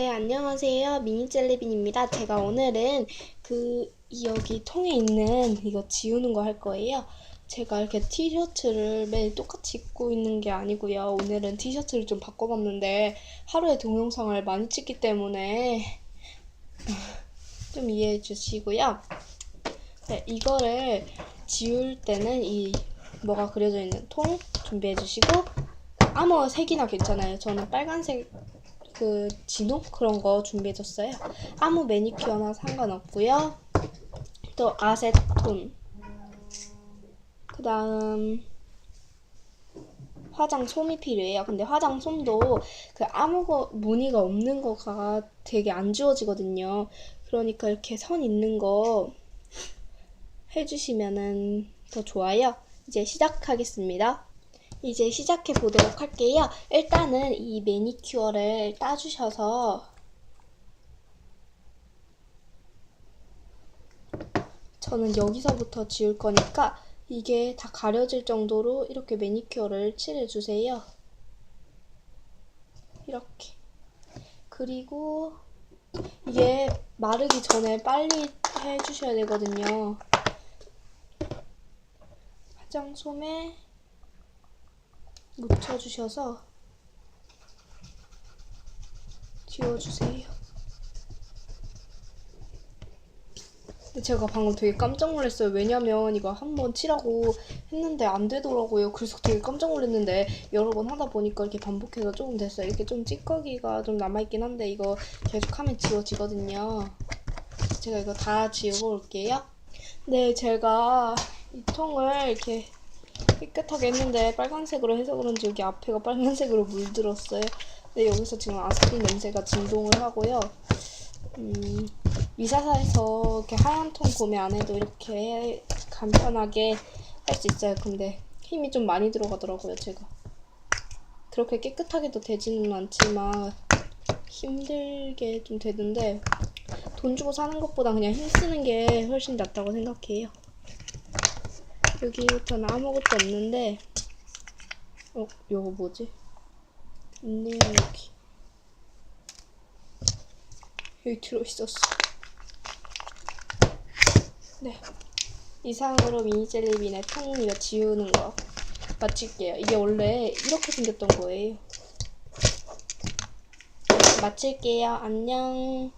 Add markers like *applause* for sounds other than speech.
네, 안녕하세요. 미니 젤리빈입니다. 제가 오늘은 그 여기 통에 있는 이거 지우는 거 할 거예요. 제가 이렇게 티셔츠를 매일 똑같이 입고 있는 게 아니고요. 오늘은 티셔츠를 좀 바꿔봤는데 하루에 동영상을 많이 찍기 때문에 *laughs* 좀 이해해 주시고요. 네, 이거를 지울 때는 이 뭐가 그려져 있는 통 준비해 주시고 아무 색이나 괜찮아요. 저는 빨간색 그 진홍 그런 거 준비해줬어요. 아무 매니큐어나 상관없고요. 또 아세톤. 그 다음 화장솜이 필요해요. 근데 화장솜도 그 아무 거 무늬가 없는 거가 되게 안 지워지거든요. 그러니까 이렇게 선 있는 거 해주시면은 더 좋아요. 이제 시작하겠습니다. 이제 시작해 보도록 할게요. 일단은 이 매니큐어를 따주셔서 저는 여기서부터 지울 거니까 이게 다 가려질 정도로 이렇게 매니큐어를 칠해주세요. 이렇게. 그리고 이게 마르기 전에 빨리 해주셔야 되거든요. 화장솜에 묻혀주셔서 지워주세요. 근데 제가 방금 되게 깜짝 놀랐어요. 왜냐면 이거 한 번 칠하고 했는데 안 되더라고요. 그래서 되게 깜짝 놀랐는데 여러 번 하다 보니까 이렇게 반복해서 조금 됐어요. 이렇게 좀 찌꺼기가 좀 남아있긴 한데 이거 계속 하면 지워지거든요. 제가 이거 다 지우고 올게요. 네, 제가 이 통을 이렇게 깨끗하게 했는데 빨간색으로 해서 그런지 여기 앞에가 빨간색으로 물들었어요. 근데 여기서 지금 아스핀 냄새가 진동을 하고요. 음, 미사사에서 이렇게 하얀 통 구매 안 해도 이렇게 간편하게 할 수 있어요. 근데 힘이 좀 많이 들어가더라고요, 제가. 그렇게 깨끗하게도 되지는 않지만 힘들게 좀 되는데 돈 주고 사는 것보다 그냥 힘 쓰는 게 훨씬 낫다고 생각해요. 여기부터는 아무것도 없는데 어? 요거 뭐지? 있네요 여기. 여기 들어있었어. 네. 이상으로 미니 젤리빈의 통 이거 지우는 거 마칠게요. 이게 원래 이렇게 생겼던 거예요. 네, 마칠게요. 안녕